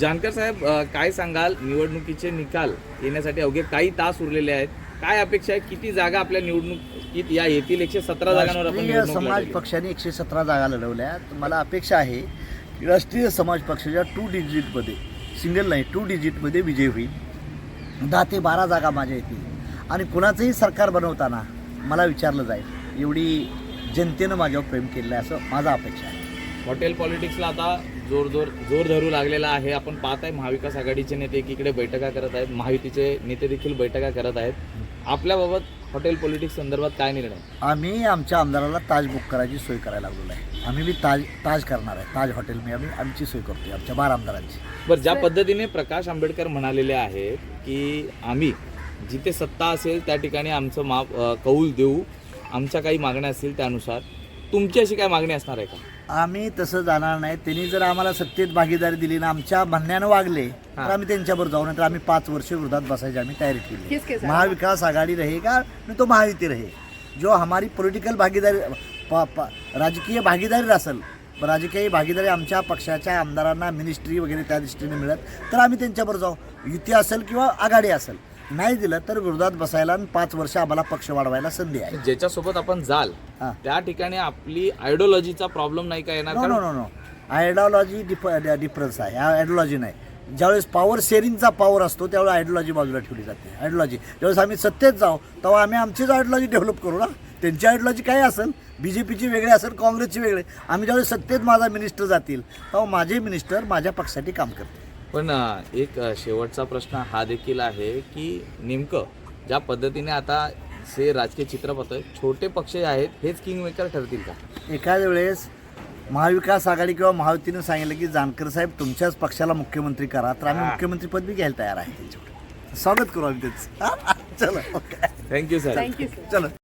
जानकर साहेब काय सांगाल? निवडणुकीचे निकाल येण्यासाठी अवघे काही तास उरलेले आहेत. काय अपेक्षा आहे किती जागा आपल्या निवडणुकीत या येथील एकशे सतरा जागांवर आपण समाज. पक्षाने एकशे सतरा जागा लढवल्या. तर मला अपेक्षा आहे की राष्ट्रीय समाज पक्षाच्या टू डिजिटमध्ये सिंगल नाही टू डिजिटमध्ये विजय होईल. दहा ते बारा जागा माझ्या येतील. आणि कुणाचंही सरकार बनवताना मला विचारलं जाईल. एवढी जनतेनं माझ्यावर प्रेम केलेलं आहे असं माझा अपेक्षा आहे. हॉटेल पॉलिटिक्सला आता जोर जोर जोर धरू लागलेला आहे. आपण पाहत आहे महाविकास आघाडीचे नेते एकीकडे बैठका करत आहेत. महायुतीचे नेते देखील बैठका करत आहेत. आपल्याबाबत हॉटेल पॉलिटिक्स संदर्भात काय निर्णय? आम्ही आमच्या आमदाराला ताज बुक करायची सोय करायला लागलेलो आहे. आम्ही बी ताज ताज करणार आहे. ताज हॉटेल मी आम्ही आमची सोय करतोय आमच्या बारा आमदारांची. बरं ज्या पद्धतीने प्रकाश आंबेडकर म्हणालेले आहेत की आम्ही जिथे सत्ता असेल त्या ठिकाणी आमचं माप अ, कौल देऊ. आमच्या काही मागण्या असतील त्यानुसार. तुमची अशी काय मागणी असणार आहे का? आम्ही तसं जाणार नाही. त्यांनी जर आम्हाला सत्तेत भागीदारी दिली ना आमच्या म्हणण्यानं वागले तर आम्ही त्यांच्याबरोबर जाऊ नंतर आम्ही पाच वर्ष विरोधात बसायची आम्ही तयारी केली? महाविकास आघाड़ी रहेगा नहीं तो महायुति रहे. जो हमारी पॉलिटिकल भागीदारी प, प, राजकीय भागीदारी असेल राजकीय भागीदारी आमच्या पक्षाच्या आमदारांना मिनिस्ट्री वगैरे त्या दृष्टीने मिळत तर आम्ही त्यांच्याबरोबर जाऊ. युती असेल किंवा आघाडी असेल नाही दिलं तर विरोधात बसायला आणि पाच वर्ष आम्हाला पक्ष वाढवायला संधी आहे. ज्याच्यासोबत आपण जाल हां. त्या ठिकाणी आपली आयडिओलॉजीचा प्रॉब्लेम नाही का येणार? नो नो कारण no no ideology diff difference आहे. आयडिओलॉजी नाही. ज्यावेळेस पॉवर शेअरिंगचा पॉवर असतो त्यावेळेस आयडिओलॉजी बाजूला ठेवली जाते. आयडिओलॉजी ज्यावेळेस आम्ही सत्तेत जाऊ तेव्हा आम्ही आमचीच आयडिओलॉजी डेव्हलप करू ना. त्यांची आयडिओलॉजी काय असेल बी जे पीची वेगळी असेल काँग्रेसची वेगळी. आम्ही ज्यावेळेस सत्तेत माझा मिनिस्टर जातील तेव्हा माझे मिनिस्टर माझ्या पक्षासाठी काम करतील. पण एक शेवटचा प्रश्न हा देखील आहे की नेमकं ज्या पद्धतीने आता जे राजकीय चित्रपट आहे छोटे पक्ष आहेत हेच किंग मेकर ठरतील का? एखाद्या वेळेस महाविकास आघाडी किंवा महायुतीनं सांगितलं की जानकर साहेब तुमच्याच पक्षाला मुख्यमंत्री करा तर आम्ही मुख्यमंत्री पद बी घ्यायला तयार आहे. त्यांच्याकडे. स्वागत करू आम्ही त्याचं चलो okay. Thank you sir thank you sir चलो.